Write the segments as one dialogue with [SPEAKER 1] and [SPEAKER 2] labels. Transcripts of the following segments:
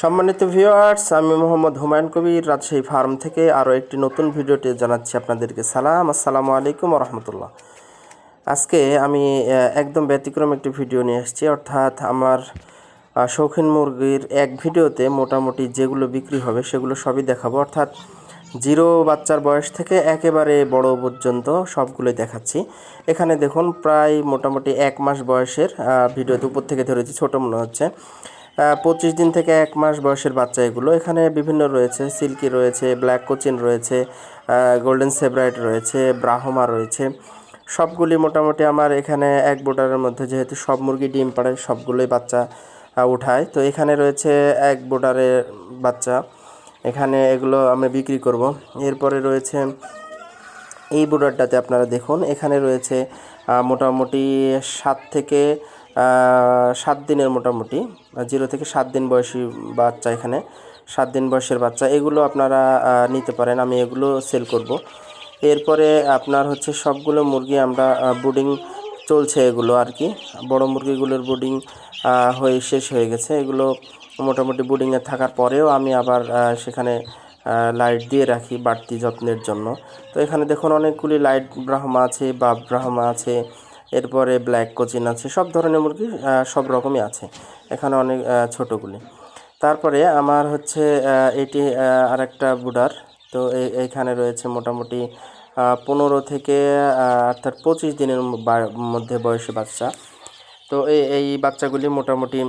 [SPEAKER 1] সম্মানিত ভিউয়ার্স আমি মোহাম্মদ হুমায়ুন কবির। রাজশাহী ফার্ম থেকে আরও একটি নতুন ভিডিওতে জানাচ্ছি আপনাদেরকে সালাম। আসসালামু আলাইকুম রহমতুল্লাহ আজকে আমি একদম ব্যতিক্রম একটি ভিডিও নিয়ে এসেছি অর্থাৎ আমার শৌখিন মুরগির এক ভিডিওতে মোটামুটি যেগুলো বিক্রি হবে সেগুলো সবই দেখাবো। অর্থাৎ জিরো বাচ্চার বয়স থেকে একেবারে বড় পর্যন্ত সবগুলোই দেখাচ্ছি। এখানে দেখুন, প্রায় মোটামুটি এক মাস বয়সের ভিডিওতে উপর থেকে ধরেছি, ছোটো মনে হচ্ছে। পঁচিশ দিন থেকে এক মাস বয়সের বাচ্চা এগুলো। এখানে বিভিন্ন রয়েছে, সিল্কি রয়েছে, ব্ল্যাক কোচিন রয়েছে গোল্ডেন সেব্রাইট রয়েছে, ব্রাহমা রয়েছে। সবগুলি মোটামুটি আমার এখানে এক বোর্ডারের মধ্যে, যেহেতু সব মুরগি ডিম পাড়ে, সবগুলোই বাচ্চা উঠায়। তো এখানে রয়েছে এক বোর্ডারের বাচ্চা। এখানে এগুলো আমি বিক্রি করব। এরপরে রয়েছে এই বোর্ডারটাতে আপনারা দেখুন, এখানে রয়েছে মোটামুটি সাত থেকে সাত দিনের মোটামুটি জিরো থেকে সাত দিন বয়সী বাচ্চা এখানে, সাত দিন বয়সের বাচ্চা। এগুলো আপনারা নিতে পারেন, আমি এগুলো সেল করব। এরপরে আপনার হচ্ছে সবগুলো মুরগি আমরা বুডিং চলছে এগুলো আর কি। বড় মুরগিগুলোর বুডিং হয়ে শেষ হয়ে গেছে। এগুলো মোটামুটি বুডিংয়ে থাকার পরেও আমি আবার সেখানে লাইট দিয়ে রাখি বাড়তি যত্নের জন্য। তো এখানে দেখুন অনেকগুলি লাইট ব্রাহ্মা আছে বা ব্রাহ্মা আছে এরপরে ব্ল্যাক কোচিন আছে, সব ধরনের মুরগি সব রকমই আছে। এখানে অনেক ছোটোগুলি। তারপরে আমার হচ্ছে এটি আর একটা বুডার। তো এইখানে রয়েছে মোটামুটি পনেরো থেকে অর্থাৎ পঁচিশ দিনের মধ্যে বয়সী বাচ্চা। তো এই বাচ্চাগুলি মোটামুটি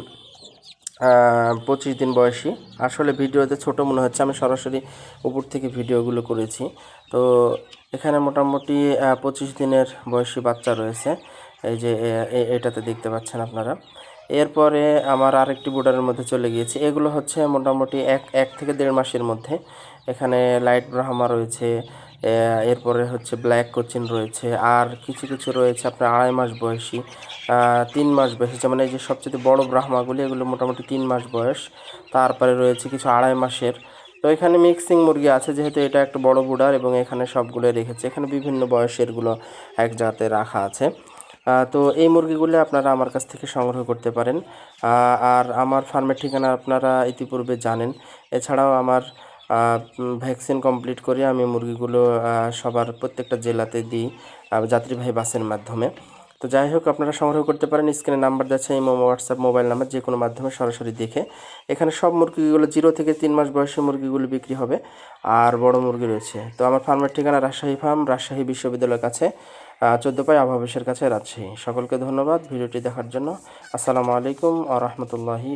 [SPEAKER 1] পঁচিশ দিন বয়সী। আসলে ভিডিওতে ছোট মনে হচ্ছে, আমি সরাসরি উপর থেকে ভিডিওগুলো করেছি। তো এখানে মোটামুটি পঁচিশ দিনের বয়সী বাচ্চা রয়েছে। এই যে এটাতে দেখতে পাচ্ছেন আপনারা। এরপরে আমার আরেকটি বোর্ডারের মধ্যে চলে গিয়েছে। এগুলো হচ্ছে মোটামুটি এক এক থেকে দেড় মাসের মধ্যে। এখানে লাইট ব্রাহ্মা রয়েছে এরপরে হচ্ছে ব্ল্যাক কোচিন রয়েছে। আর কিছু কিছু রয়েছে আপনার আড়াই মাস বয়সী তিন মাস বয়সী। যেমন এই যে সবচেয়ে বড় ব্রাহ্মাগুলি এগুলো মোটামুটি তিন মাস বয়স। তারপরে রয়েছে কিছু আড়াই মাসের। তো এখানে মিক্সিং মুরগি আছে, যেহেতু এটা একটা বড় বুডার এবং এখানে সবগুলো রেখেছে। এখানে বিভিন্ন বয়সেরগুলো এক জাতে রাখা আছে। তো এই মুরগিগুলো আপনারা আমার কাছ থেকে সংগ্রহ করতে পারেন। আর আমার ফার্মের ঠিকানা আপনারা ইতিপূর্বে জানেন। এছাড়াও আমার ভ্যাকসিন কমপ্লিট করে আমি মুরগিগুলো সবার প্রত্যেকটা জেলাতে দিই যাত্রীবাহী বাসের মাধ্যমে। তো যাই হোক, আপনারা সংগ্রহ করতে পারেন, স্ক্রিনে নাম্বার যাচ্ছে এই মোমো হোয়াটসঅ্যাপ, মোবাইল নাম্বার, যে কোনো মাধ্যমে সরাসরি দেখে। এখানে সব মুরগিগুলো, জিরো থেকে তিন মাস বয়সী মুরগিগুলো বিক্রি হবে, আর বড় মুরগি রয়েছে। তো আমার ফার্মের ঠিকানা রাজশাহী ফার্ম, রাজশাহী বিশ্ববিদ্যালয়ের কাছে চোদ্দ পাই আভাবেশের কাছে রাজশাহী সকলকে ধন্যবাদ ভিডিওটি দেখার জন্য। আসসালামু আলাইকুম আ রহমতুল্লাহি